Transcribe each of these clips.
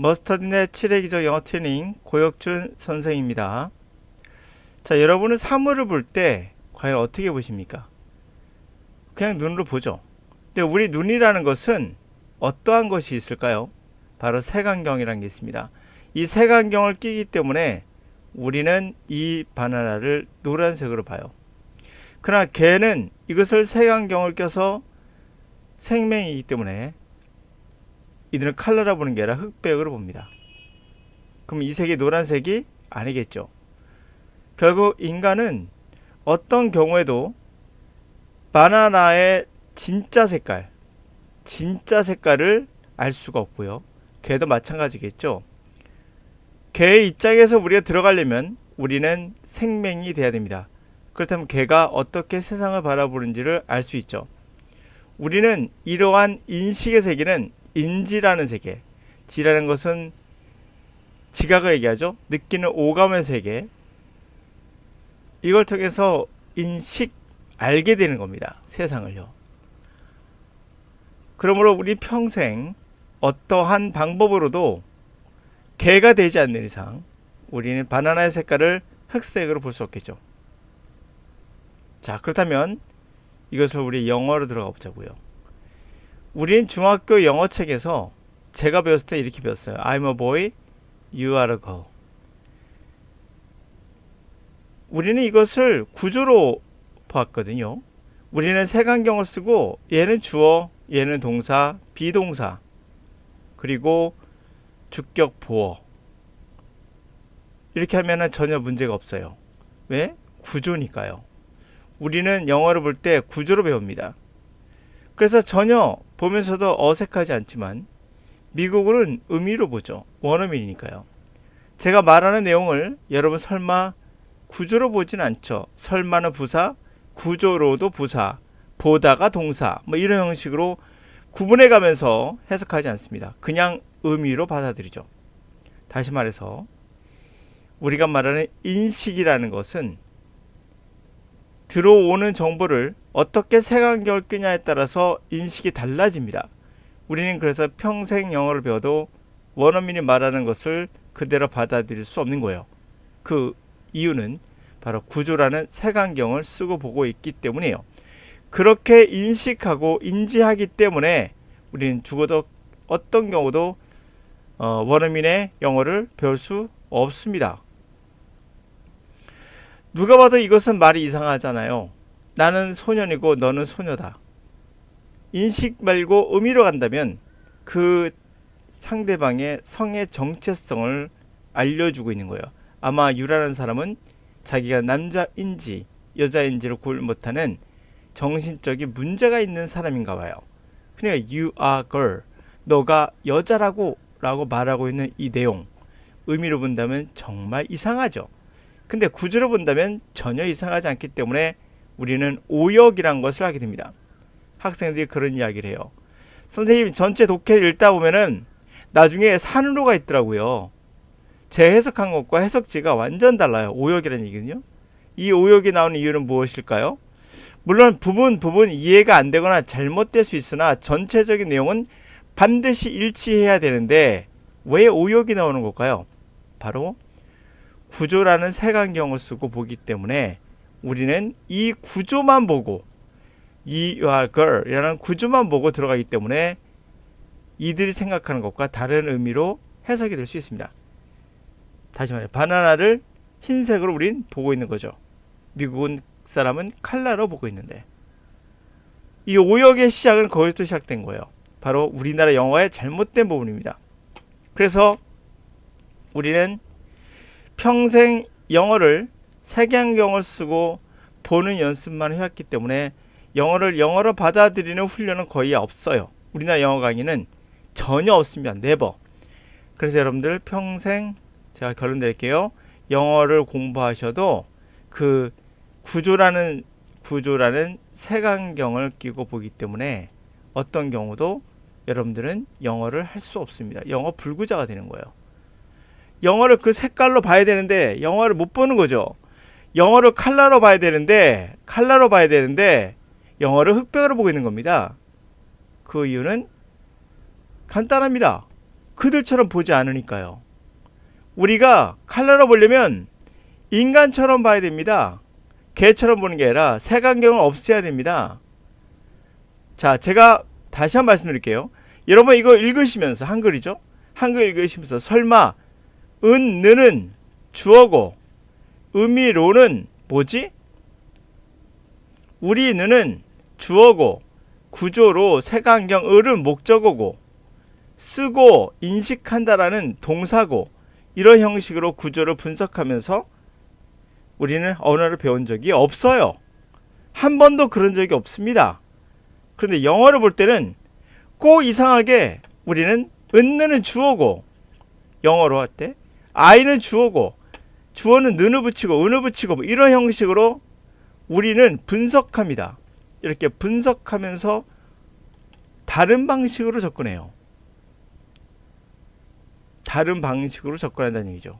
머스터드넷 7회기조 영어 트레이닝 고혁준 선생입니다. 자, 여러분은 사물을 볼 때 과연 어떻게 보십니까? 그냥 눈으로 보죠. 근데 우리 눈이라는 것은 어떠한 것이 있을까요? 바로 색안경이라는 게 있습니다. 이 색안경을 끼기 때문에 우리는 이 바나나를 노란색으로 봐요. 그러나 개는 이것을 색안경을 껴서 생명이기 때문에 이들은 칼라라 보는 게 아니라 흑백으로 봅니다. 그럼 이 색이 노란색이 아니겠죠. 결국 인간은 어떤 경우에도 바나나의 진짜 색깔, 진짜 색깔을 알 수가 없고요. 개도 마찬가지겠죠. 개의 입장에서 우리가 들어가려면 우리는 생명이 돼야 됩니다. 그렇다면 개가 어떻게 세상을 바라보는지를 알 수 있죠. 우리는 이러한 인식의 세계는 인지라는 세계, 지라는 것은 지각을 얘기하죠. 느끼는 오감의 세계. 이걸 통해서 인식, 알게 되는 겁니다. 세상을요. 그러므로 우리 평생 어떠한 방법으로도 개가 되지 않는 이상 우리는 바나나의 색깔을 흑색으로 볼 수 없겠죠. 자, 그렇다면 이것을 우리 영어로 들어가 보자고요. 우리는 중학교 영어 책에서 제가 배웠을 때 이렇게 배웠어요. I'm a boy, you are a girl. 우리는 이것을 구조로 봤거든요. 우리는 색안경을 쓰고 얘는 주어, 얘는 동사, 비동사, 그리고 주격 보어. 이렇게 하면 전혀 문제가 없어요. 왜? 구조니까요. 우리는 영어를 볼 때 구조로 배웁니다. 그래서 전혀 보면서도 어색하지 않지만 미국은 의미로 보죠. 원어민이니까요. 제가 말하는 내용을 여러분 설마 구조로 보진 않죠. 설마는 부사, 구조로도 부사, 보다가 동사, 뭐 이런 형식으로 구분해 가면서 해석하지 않습니다. 그냥 의미로 받아들이죠. 다시 말해서 우리가 말하는 인식이라는 것은 들어오는 정보를 어떻게 색안경을 끄냐에 따라서 인식이 달라집니다. 우리는 그래서 평생 영어를 배워도 원어민이 말하는 것을 그대로 받아들일 수 없는 거예요. 그 이유는 바로 구조라는 색안경을 쓰고 보고 있기 때문이에요. 그렇게 인식하고 인지하기 때문에 우리는 죽어도 어떤 경우도 어, 원어민의 영어를 배울 수 없습니다. 누가 봐도 이것은 말이 이상하잖아요. 나는 소년이고 너는 소녀다. 인식 말고 의미로 간다면 그 상대방의 성의 정체성을 알려주고 있는 거예요. 아마 유라는 사람은 자기가 남자인지 여자인지를 구분 못하는 정신적인 문제가 있는 사람인가 봐요. 그러니까 you are girl. 너가 여자라고 라고 말하고 있는 이 내용 의미로 본다면 정말 이상하죠. 근데 구조로 본다면 전혀 이상하지 않기 때문에 우리는 오역이란 것을 하게 됩니다. 학생들이 그런 이야기를 해요. 선생님 전체 독해를 읽다 보면은 나중에 산으로가 있더라고요. 제 해석한 것과 해석지가 완전 달라요. 오역이라는 얘기는요. 이 오역이 나오는 이유는 무엇일까요? 물론 부분 부분 이해가 안 되거나 잘못될 수 있으나 전체적인 내용은 반드시 일치해야 되는데 왜 오역이 나오는 걸까요? 바로 구조라는 색안경을 쓰고 보기 때문에 우리는 이 구조만 보고 이 are girl이라는 구조만 보고 들어가기 때문에 이들이 생각하는 것과 다른 의미로 해석이 될 수 있습니다. 다시 말해 바나나를 흰색으로 우린 보고 있는 거죠. 미국은 사람은 칼라로 보고 있는데 이 오역의 시작은 거기서 시작된 거예요. 바로 우리나라 영어의 잘못된 부분입니다. 그래서 우리는 평생 영어를 색양경을 쓰고 보는 연습만 해왔기 때문에 영어를 영어로 받아들이는 훈련은 거의 없어요. 우리나라 영어 강의는 전혀 없습니다. 네버. 그래서 여러분들 평생 제가 결론 내릴게요. 영어를 공부하셔도 그 구조라는 구조라는 색안경을 끼고 보기 때문에 어떤 경우도 여러분들은 영어를 할 수 없습니다. 영어 불구자가 되는 거예요. 영어를 그 색깔로 봐야 되는데 영어를 못 보는 거죠. 영어를 칼라로 봐야 되는데 칼라로 봐야 되는데 영어를 흑백으로 보고 있는 겁니다. 그 이유는 간단합니다. 그들처럼 보지 않으니까요. 우리가 칼라로 보려면 인간처럼 봐야 됩니다. 개처럼 보는 게 아니라 색안경을 없애야 됩니다. 자, 제가 다시 한 번 말씀드릴게요. 여러분 이거 읽으시면서 한글이죠? 한글 읽으시면서 설마 은, 느는 주어고 의미로는 뭐지? 우리 느는 주어고 구조로 색안경 을은 목적어고 쓰고 인식한다라는 동사고 이런 형식으로 구조를 분석하면서 우리는 언어를 배운 적이 없어요. 한 번도 그런 적이 없습니다. 그런데 영어를 볼 때는 꼭 이상하게 우리는 은느는 주어고 영어로 할 때 아이는 주어고 주어는 는을 붙이고 은을 붙이고 뭐 이런 형식으로 우리는 분석합니다. 이렇게 분석하면서 다른 방식으로 접근해요. 다른 방식으로 접근한다는 얘기죠.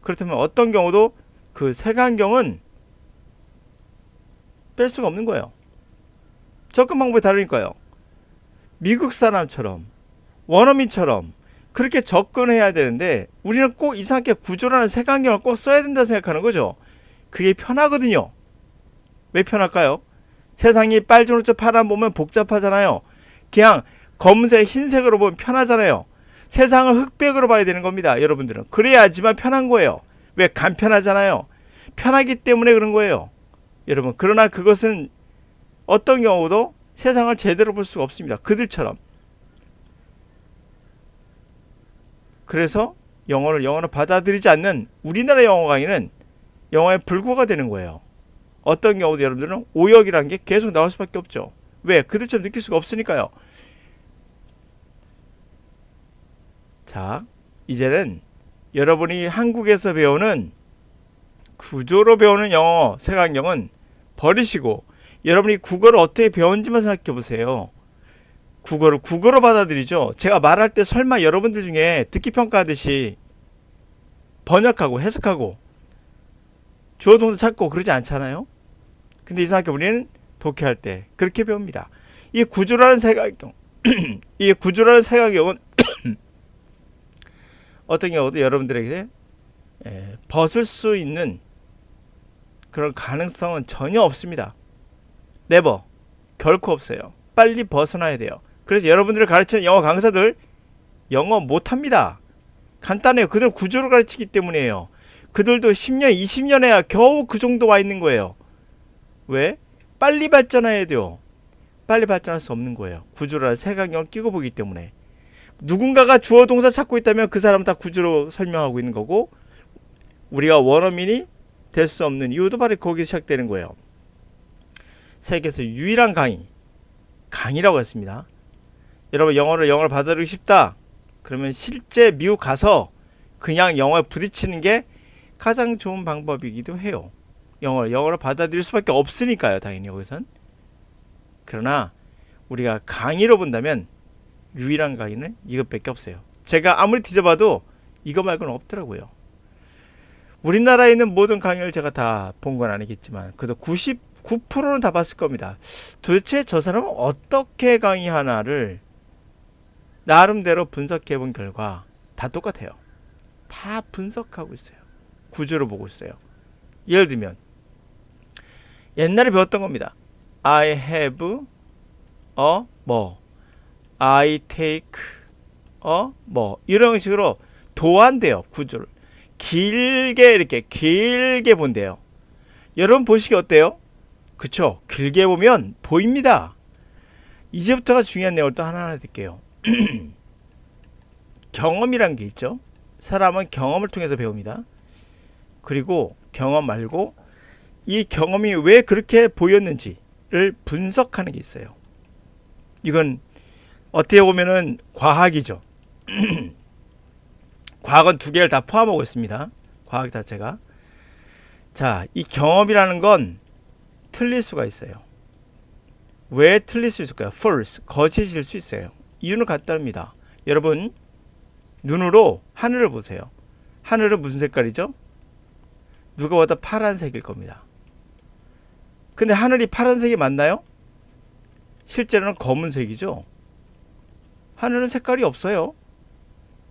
그렇다면 어떤 경우도 그 색안경은 뺄 수가 없는 거예요. 접근 방법이 다르니까요. 미국 사람처럼 원어민처럼 그렇게 접근해야 되는데 우리는 꼭 이상하게 구조라는 색안경을 꼭 써야 된다 생각하는 거죠. 그게 편하거든요. 왜 편할까요? 세상이 빨주노초 파란 보면 복잡하잖아요. 그냥 검은색 흰색으로 보면 편하잖아요. 세상을 흑백으로 봐야 되는 겁니다. 여러분들은 그래야지만 편한 거예요. 왜 간편하잖아요. 편하기 때문에 그런 거예요. 여러분 그러나 그것은 어떤 경우도 세상을 제대로 볼 수가 없습니다. 그들처럼. 그래서 영어를 영어로 받아들이지 않는 우리나라 영어 강의는 영어의 불구가 되는 거예요. 어떤 경우도 여러분들은 오역이라는 게 계속 나올 수밖에 없죠. 왜? 그들처럼 느낄 수가 없으니까요. 자, 이제는 여러분이 한국에서 배우는 구조로 배우는 영어, 색안경은 버리시고 여러분이 국어를 어떻게 배웠는지만 생각해 보세요. 국어를 국어로 받아들이죠. 제가 말할 때 설마 여러분들 중에 듣기 평가하듯이 번역하고 해석하고 주어 동사 찾고 그러지 않잖아요. 근데 이상하게 우리는 독해할 때 그렇게 배웁니다. 이 구조라는 색안경, 이 구조라는 색안경은 어떤 경우도 여러분들에게 에, 벗을 수 있는 그런 가능성은 전혀 없습니다. 네버 결코 없어요. 빨리 벗어나야 돼요. 그래서 여러분들을 가르치는 영어 강사들 영어 못합니다. 간단해요. 그들 구조를 가르치기 때문이에요. 그들도 10년, 20년 해야 겨우 그 정도 와 있는 거예요. 왜? 빨리 발전해야 돼요. 빨리 발전할 수 없는 거예요. 구조를 색안경을 끼고 보기 때문에. 누군가가 주어 동사 찾고 있다면 그 사람은 다 구조로 설명하고 있는 거고 우리가 원어민이 될 수 없는 이유도 바로 거기서 시작되는 거예요. 세계에서 유일한 강의 강의라고 했습니다. 여러분 영어를 영어를 받아들이고 싶다. 그러면 실제 미국 가서 그냥 영어에 부딪히는 게 가장 좋은 방법이기도 해요. 영어 영어를 받아들일 수밖에 없으니까요. 당연히 여기선. 그러나 우리가 강의로 본다면 유일한 강의는 이것밖에 없어요. 제가 아무리 뒤져봐도 이거 말고는 없더라고요. 우리나라에 있는 모든 강의를 제가 다 본 건 아니겠지만 그래도 99%는 다 봤을 겁니다. 도대체 저 사람은 어떻게 강의 하나를 나름대로 분석해 본 결과 다 똑같아요. 다 분석하고 있어요. 구조를 보고 있어요. 예를 들면 옛날에 배웠던 겁니다. I have a 뭐 I take a 뭐 이런 식으로 도안돼요 구조를 길게 이렇게 길게 본대요. 여러분 보시기 어때요? 그쵸? 길게 보면 보입니다. 이제부터가 중요한 내용을 또 하나하나 드릴게요. 경험이란 게 있죠. 사람은 경험을 통해서 배웁니다. 그리고 경험 말고 이 경험이 왜 그렇게 보였는지를 분석하는 게 있어요. 이건 어떻게 보면은 과학이죠. 과학은 두 개를 다 포함하고 있습니다. 과학 자체가. 자, 이 경험이라는 건 틀릴 수가 있어요. 왜 틀릴 수 있을까요? false, 거짓일 수 있어요. 이유는 간단합니다. 여러분, 눈으로 하늘을 보세요. 하늘은 무슨 색깔이죠? 누가 봐도 파란색일 겁니다. 근데 하늘이 파란색이 맞나요? 실제로는 검은색이죠. 하늘은 색깔이 없어요.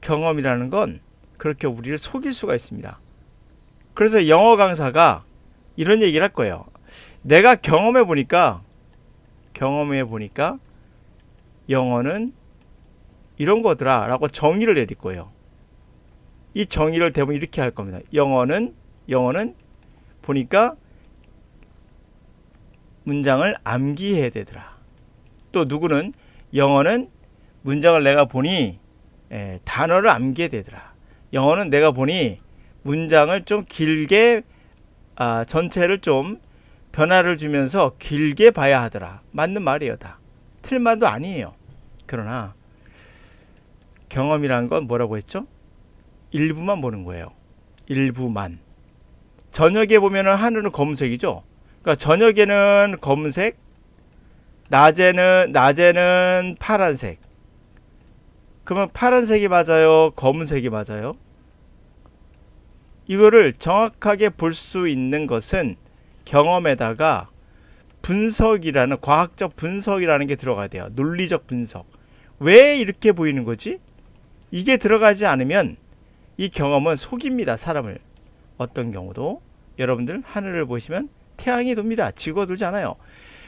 경험이라는 건 그렇게 우리를 속일 수가 있습니다. 그래서 영어 강사가 이런 얘기를 할 거예요. 내가 경험해 보니까 경험해 보니까 영어는 이런 거더라라고 정의를 내릴 거예요. 이 정의를 대부분 이렇게 할 겁니다. 영어는 영어는 보니까 문장을 암기해야 되더라. 또 누구는 영어는 문장을 내가 보니 에, 단어를 암기해야 되더라. 영어는 내가 보니 문장을 좀 길게 아, 전체를 좀 변화를 주면서 길게 봐야 하더라. 맞는 말이에요, 다. 틀만도 아니에요. 그러나 경험이란 건 뭐라고 했죠? 일부만 보는 거예요. 일부만. 저녁에 보면은 하늘은 검은색이죠. 그러니까 저녁에는 검은색, 낮에는 낮에는 파란색. 그러면 파란색이 맞아요, 검은색이 맞아요? 이거를 정확하게 볼 수 있는 것은 경험에다가 분석이라는 과학적 분석이라는 게 들어가야 돼요. 논리적 분석. 왜 이렇게 보이는 거지? 이게 들어가지 않으면 이 경험은 속입니다. 사람을. 어떤 경우도 여러분들 하늘을 보시면 태양이 돕니다. 지구가 돌지 않아요.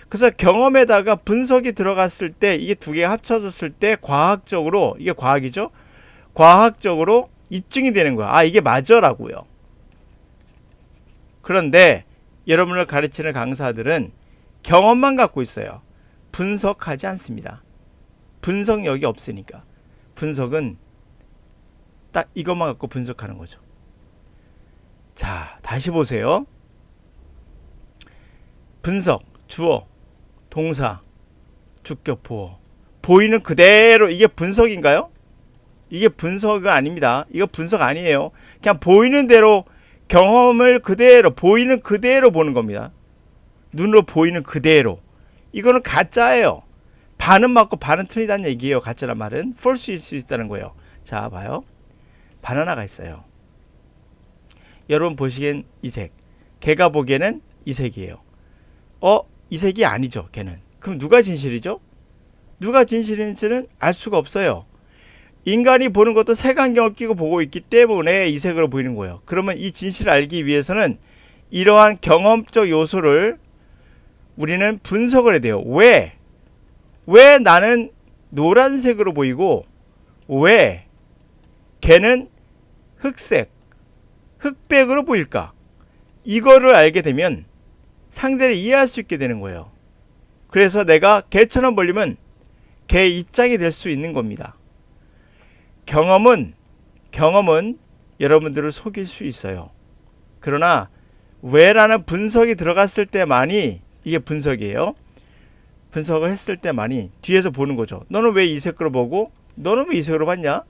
그래서 경험에다가 분석이 들어갔을 때 이게 두 개가 합쳐졌을 때 과학적으로 이게 과학이죠. 과학적으로 입증이 되는 거야. 아 이게 맞아라고요. 그런데 여러분을 가르치는 강사들은 경험만 갖고 있어요. 분석하지 않습니다. 분석력이 없으니까. 분석은 딱 이것만 갖고 분석하는 거죠. 자, 다시 보세요. 분석, 주어, 동사, 주격, 보어. 보이는 그대로 이게 분석인가요? 이게 분석은 아닙니다. 이거 분석 아니에요. 그냥 보이는 대로 경험을 그대로 보이는 그대로 보는 겁니다. 눈으로 보이는 그대로. 이거는 가짜예요. 반은 맞고 반은 틀리다는 얘기예요. 가짜란 말은 false일 수 있다는 거예요. 자, 봐요. 바나나가 있어요. 여러분 보시기엔 이 색. 걔가 보기에는 이 색이에요. 어, 이 색이 아니죠. 걔는. 그럼 누가 진실이죠? 누가 진실인지는 알 수가 없어요. 인간이 보는 것도 색안경을 끼고 보고 있기 때문에 이 색으로 보이는 거예요. 그러면 이 진실을 알기 위해서는 이러한 경험적 요소를 우리는 분석을 해야 돼요. 왜? 왜 나는 노란색으로 보이고 왜 걔는 흑색, 흑백으로 보일까? 이거를 알게 되면 상대를 이해할 수 있게 되는 거예요. 그래서 내가 개처럼 벌리면 개 입장이 될 수 있는 겁니다. 경험은 경험은 여러분들을 속일 수 있어요. 그러나 왜라는 분석이 들어갔을 때만이 이게 분석이에요. 분석을 했을 때만이 뒤에서 보는 거죠. 너는 왜 이 색으로 보고 너는 왜 이 색으로 봤냐?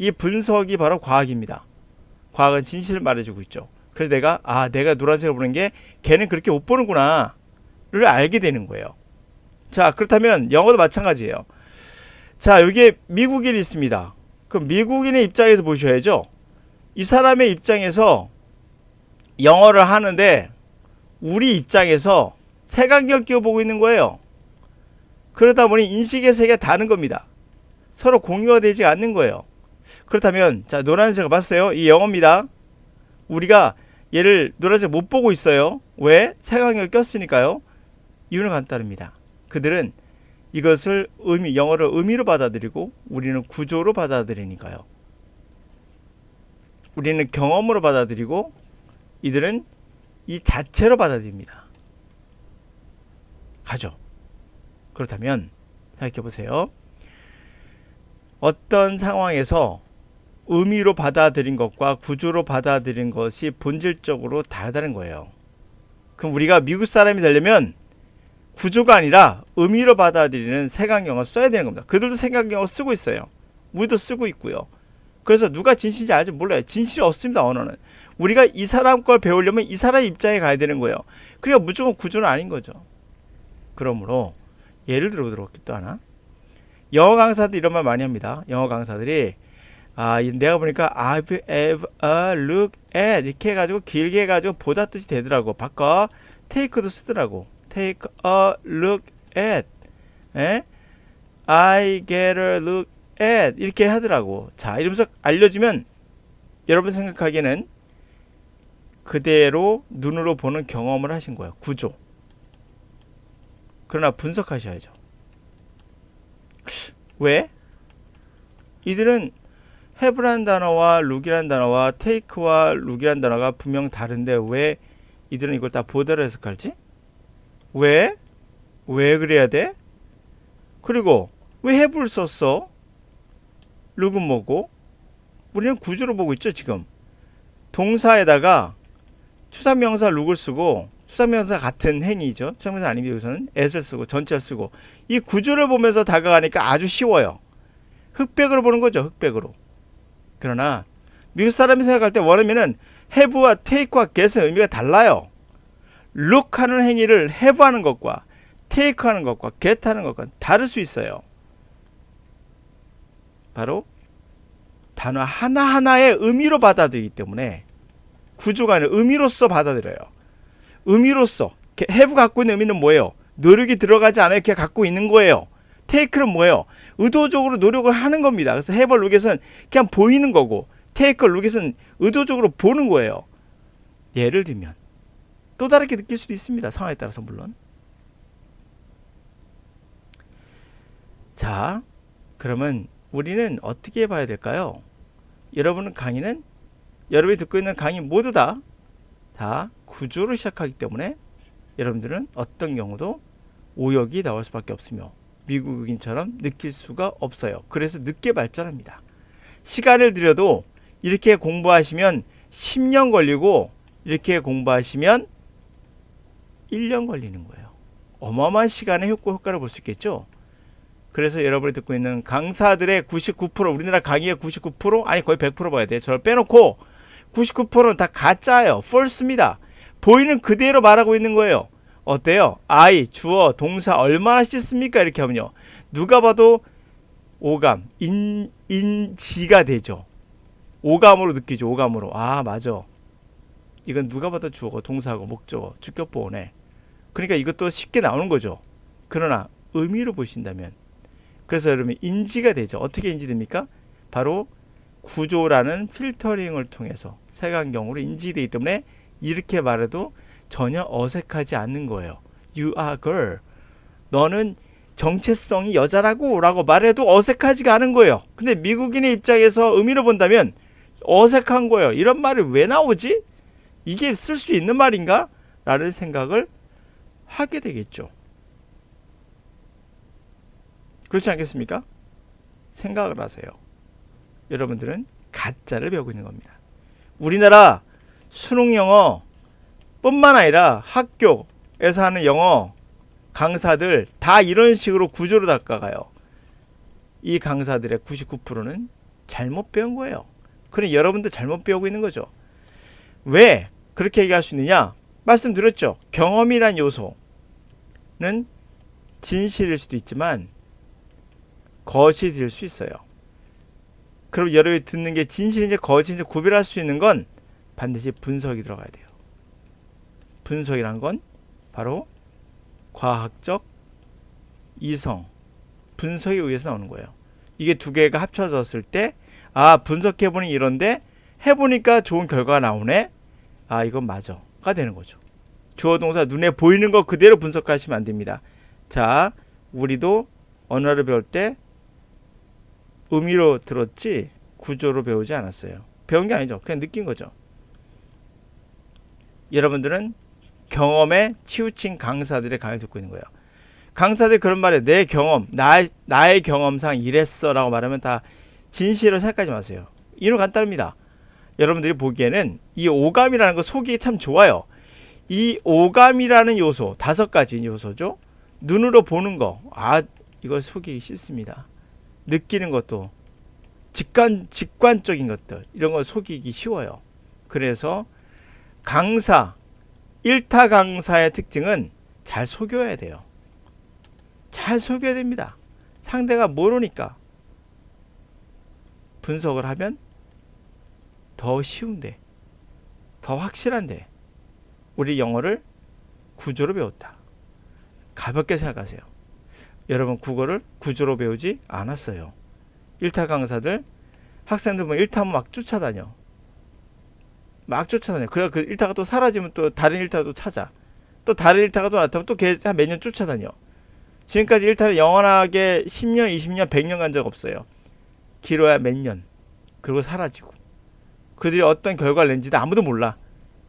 이 분석이 바로 과학입니다. 과학은 진실을 말해주고 있죠. 그래서 내가 아 내가 노란색을 보는 게 걔는 그렇게 못 보는구나를 알게 되는 거예요. 자 그렇다면 영어도 마찬가지예요. 자 여기에 미국인이 있습니다. 그럼 미국인의 입장에서 보셔야죠. 이 사람의 입장에서 영어를 하는데 우리 입장에서 색안경 끼고 보고 있는 거예요. 그러다 보니 인식의 세계가 다른 겁니다. 서로 공유가 되지 않는 거예요. 그렇다면 자 노란색을 봤어요. 이 영어입니다. 우리가 얘를 노란색 못 보고 있어요. 왜? 색안경을 꼈으니까요. 이유는 간단합니다. 그들은 이것을 의미 영어를 의미로 받아들이고 우리는 구조로 받아들이니까요. 우리는 경험으로 받아들이고 이들은 이 자체로 받아들입니다. 가죠. 그렇다면 생각해 보세요. 어떤 상황에서 의미로 받아들인 것과 구조로 받아들인 것이 본질적으로 다르다는 거예요. 그럼 우리가 미국 사람이 되려면 구조가 아니라 의미로 받아들이는 색안경을 써야 되는 겁니다. 그들도 색안경을 쓰고 있어요. 우리도 쓰고 있고요. 그래서 누가 진실인지 아직 몰라요. 진실이 없습니다. 언어는. 우리가 이 사람 걸 배우려면 이 사람 입장에 가야 되는 거예요. 그러니까 무조건 구조는 아닌 거죠. 그러므로 예를 들어 보도록 또 하나. 영어 강사들 이런 말 많이 합니다. 영어 강사들이 아 내가 보니까 I've ever look at 이렇게 해가지고 길게 해가지고 보다 뜻이 되더라고. 바꿔 take도 쓰더라고. take a look at 에? I get a look at 이렇게 하더라고. 자, 이러면서 알려주면 여러분 생각하기에는 그대로 눈으로 보는 경험을 하신 거예요. 구조. 그러나 분석하셔야죠. 왜? 이들은 have라는 단어와 look이라는 단어와 take와 look이라는 단어가 분명 다른데 왜 이들은 이걸 다 보대로 해석할지? 왜? 왜 그래야 돼? 그리고 왜 have를 썼어? look은 뭐고? 우리는 구조로 보고 있죠 지금 동사에다가 추상명사 look을 쓰고 추상명사 같은 행위죠 추상명사 아닙니다 여기서는 at을 쓰고 전체를 쓰고 이 구조를 보면서 다가가니까 아주 쉬워요 흑백으로 보는 거죠 흑백으로 그러나 미국 사람이 생각할 때 원어민은 have와 take와 get의 의미가 달라요 look 하는 행위를 have 하는 것과 take 하는 것과 get 하는 것과 다를 수 있어요 바로 단어 하나하나의 의미로 받아들이기 때문에 구조가 아니라 의미로서 받아들여요. 의미로서 have 갖고 있는 의미는 뭐예요? 노력이 들어가지 않아요. 그냥 갖고 있는 거예요. take는 뭐예요? 의도적으로 노력을 하는 겁니다. 그래서 have look에서는 그냥 보이는 거고 take look에서는 의도적으로 보는 거예요. 예를 들면 또 다르게 느낄 수도 있습니다. 상황에 따라서 물론. 자, 그러면 우리는 어떻게 봐야 될까요? 여러분은 강의는 여러분이 듣고 있는 강의 모두 다, 다 구조로 시작하기 때문에 여러분들은 어떤 경우도 오역이 나올 수밖에 없으며 미국인처럼 느낄 수가 없어요. 그래서 늦게 발전합니다. 시간을 들여도 이렇게 공부하시면 10년 걸리고 이렇게 공부하시면 1년 걸리는 거예요. 어마어마한 시간의 효과, 효과를 볼 수 있겠죠. 그래서 여러분이 듣고 있는 강사들의 99% 우리나라 강의의 99% 아니 거의 100% 봐야 돼요. 저를 빼놓고 99%는 다 가짜예요. false입니다. 보이는 그대로 말하고 있는 거예요. 어때요? I, 주어, 동사 얼마나 씻습니까? 이렇게 하면요. 누가 봐도 오감, 인, 인지가 되죠. 오감으로 느끼죠. 오감으로. 아, 맞아. 이건 누가 봐도 주어고 동사고 목적어, 주격보호네. 그러니까 이것도 쉽게 나오는 거죠. 그러나 의미로 보신다면 그래서 여러분 인지가 되죠. 어떻게 인지됩니까? 바로 구조라는 필터링을 통해서 색안경으로 인지되기 때문에 이렇게 말해도 전혀 어색하지 않는 거예요. You are girl. 너는 정체성이 여자라고 라고 말해도 어색하지가 않은 거예요. 근데 미국인의 입장에서 의미로 본다면 어색한 거예요. 이런 말이 왜 나오지? 이게 쓸 수 있는 말인가? 라는 생각을 하게 되겠죠. 그렇지 않겠습니까? 생각을 하세요. 여러분들은 가짜를 배우고 있는 겁니다. 우리나라 수능 영어 뿐만 아니라 학교에서 하는 영어 강사들 다 이런 식으로 구조로 닦아가요. 이 강사들의 99%는 잘못 배운 거예요. 그래 여러분도 잘못 배우고 있는 거죠. 왜 그렇게 얘기할 수 있느냐? 말씀드렸죠. 경험이란 요소는 진실일 수도 있지만 거짓이 될 수 있어요. 그럼 여러분이 듣는 게 진실인지 거짓인지 구별할 수 있는 건 반드시 분석이 들어가야 돼요. 분석이란 건 바로 과학적 이성, 분석에 의해서 나오는 거예요. 이게 두 개가 합쳐졌을 때, 아, 분석해 보니 이런데, 해 보니까 좋은 결과가 나오네? 아, 이건 맞아.가 되는 거죠. 주어 동사 눈에 보이는 거 그대로 분석하시면 안 됩니다. 자, 우리도 언어를 배울 때 의미로 들었지 구조로 배우지 않았어요. 배운 게 아니죠. 그냥 느낀 거죠. 여러분들은 경험에 치우친 강사들의 강의를 듣고 있는 거예요. 강사들 그런 말에 내 경험, 나, 나의 경험상 이랬어 라고 말하면 다 진실을 생각하지 마세요. 이유는 간단합니다. 여러분들이 보기에는 이 오감이라는 거 속이 참 좋아요. 이 오감이라는 요소, 다섯 가지 요소죠. 눈으로 보는 거, 아, 이걸 속이기 싫습니다. 느끼는 것도 직관 직관적인 것들 이런 걸 속이기 쉬워요. 그래서 강사 일타 강사의 특징은 잘 속여야 돼요. 잘 속여야 됩니다. 상대가 모르니까 분석을 하면 더 쉬운데 더 확실한데 우리 영어를 구조로 배웠다. 가볍게 생각하세요. 여러분 국어를 구조로 배우지 않았어요. 일타 강사들 학생들 보면 일타면 막 쫓아다녀. 막 쫓아다녀. 그래 그 일타가 또 사라지면 또 다른 일타도 찾아. 또 다른 일타가 또 나타나면 또 걔 한 몇 년 쫓아다녀. 지금까지 일타는 영원하게 10년, 20년, 100년 간 적 없어요. 길어야 몇 년. 그리고 사라지고. 그들이 어떤 결과를 낸지도 아무도 몰라.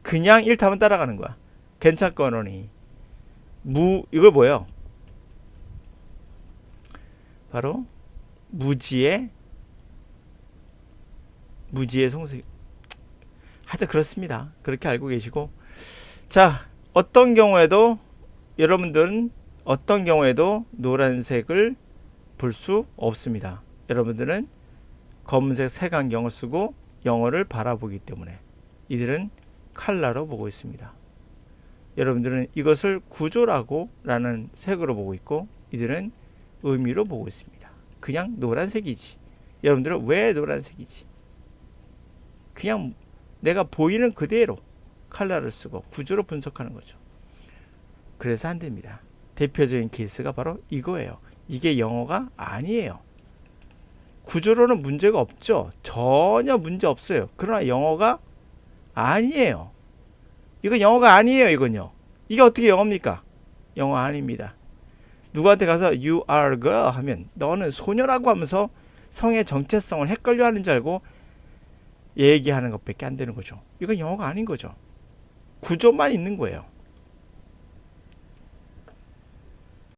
그냥 일타만 따라가는 거야. 괜찮거니. 무 이걸 뭐예요? 바로 무지의 무지의 송색. 하여튼 그렇습니다. 그렇게 알고 계시고 자 어떤 경우에도 여러분들은 어떤 경우에도 노란색을 볼 수 없습니다. 여러분들은 검은색 색안경을 쓰고 영어를 바라보기 때문에 이들은 칼라로 보고 있습니다. 여러분들은 이것을 구조라고 라는 색으로 보고 있고 이들은 의미로 보고 있습니다. 그냥 노란색이지. 여러분들은 왜 노란색이지? 그냥 내가 보이는 그대로 칼라를 쓰고 구조로 분석하는 거죠. 그래서 안 됩니다. 대표적인 케이스가 바로 이거예요. 이게 영어가 아니에요. 구조로는 문제가 없죠. 전혀 문제 없어요. 그러나 영어가 아니에요. 이건 영어가 아니에요, 이건요. 이게 어떻게 영어입니까? 영어 아닙니다. 누구한테 가서 you are girl 하면 너는 소녀라고 하면서 성의 정체성을 헷갈려 하는 줄 알고 얘기하는 것밖에 안 되는 거죠. 이건 영어가 아닌 거죠. 구조만 있는 거예요.